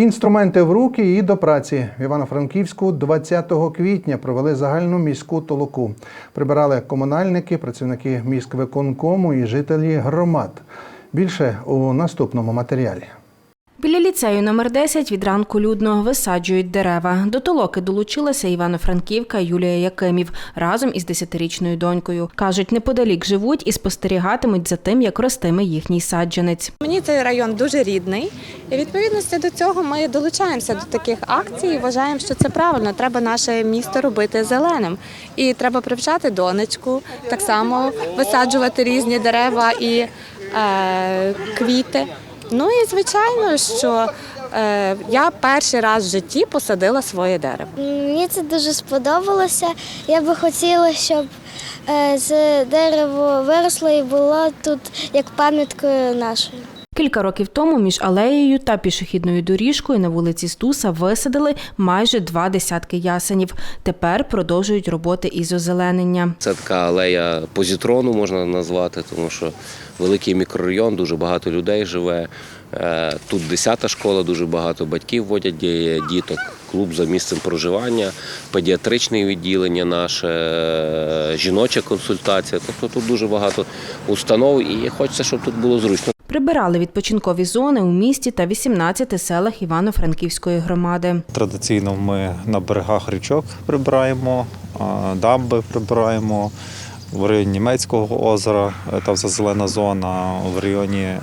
Інструменти в руки і до праці. В Івано-Франківську 20 квітня провели загальну міську толоку. Прибирали комунальники, працівники міськвиконкому і жителі громад. Більше у наступному матеріалі. Біля ліцею номер 10 від ранку людно висаджують дерева. До толоки долучилася Івано-Франківка Юлія Якимів разом із десятирічною донькою. Кажуть, неподалік живуть і спостерігатимуть за тим, як ростиме їхній саджанець. Мені цей район дуже рідний, і відповідності до цього ми долучаємося до таких акцій. і Вважаємо, що це правильно. Треба наше місто робити зеленим. І треба привчати донечку, так само висаджувати різні дерева і е, квіти. Ну і звичайно, що е, я перший раз в житті посадила своє дерево. Мені це дуже сподобалося. Я би хотіла, щоб е, це дерево виросло і було тут як пам'яткою нашою. Кілька років тому між алеєю та пішохідною доріжкою на вулиці Стуса висадили майже два десятки ясенів. Тепер продовжують роботи із озеленення. Це така алея позітрону можна назвати, тому що великий мікрорайон, дуже багато людей живе. Е, Тут 10-та школа, дуже багато батьків водять діток, клуб за місцем проживання, педіатричне відділення наше, е, жіноча консультація. Тобто тут дуже багато установ і хочеться, щоб тут було зручно. Прибирали відпочинкові зони у місті та 18 селах Івано-Франківської громади. Традиційно ми на берегах річок прибираємо, дамби прибираємо. В районі Німецького озера, е, там вся зелена зона, в районі е,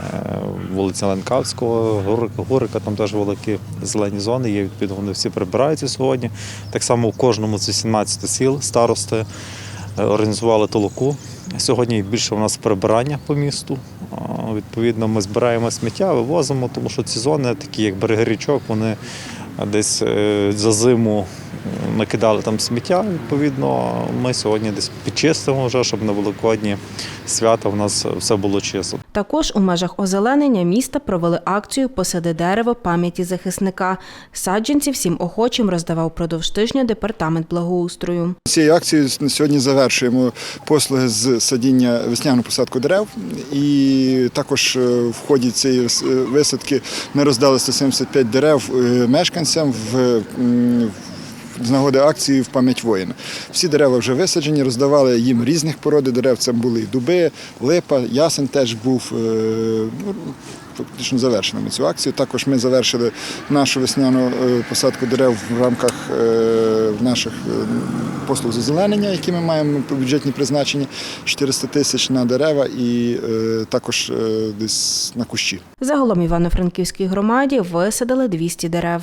вулиці Ленкавського, Гурика, Гурика, там теж великі зелені зони є, відповідно, вони всі прибираються сьогодні. Так само в кожному з 18 сіл старости е, організували толоку. Сьогодні більше у нас прибирання по місту. Відповідно, ми збираємо сміття, вивозимо, тому що ці зони, такі як береги річок, вони десь е, за зиму накидали там сміття. Відповідно, ми сьогодні десь підчистимо вже, щоб на великодні свята в нас все було чисто. Також у межах озеленення міста провели акцію Посади дерево пам'яті захисника. Саджанці всім охочим роздавав продовж тижня департамент благоустрою. Цією акцією сьогодні завершуємо послуги з садіння весняну посадку дерев. І також е, в ході цієї е, висадки ми роздали 175 дерев е, мешканцям в. З нагоди акції в пам'ять воїна. Всі дерева вже висаджені, роздавали їм різних породи дерев. Це були і дуби, липа, ясен теж був. е, ну, Фактично завершили ми цю акцію. Також ми завершили нашу весняну е, посадку дерев в рамках е, наших послуг з озеленення, які ми маємо по бюджетні призначення 400 тисяч на дерева і також десь на кущі. Загалом Івано-Франківській громаді висадили 200 дерев.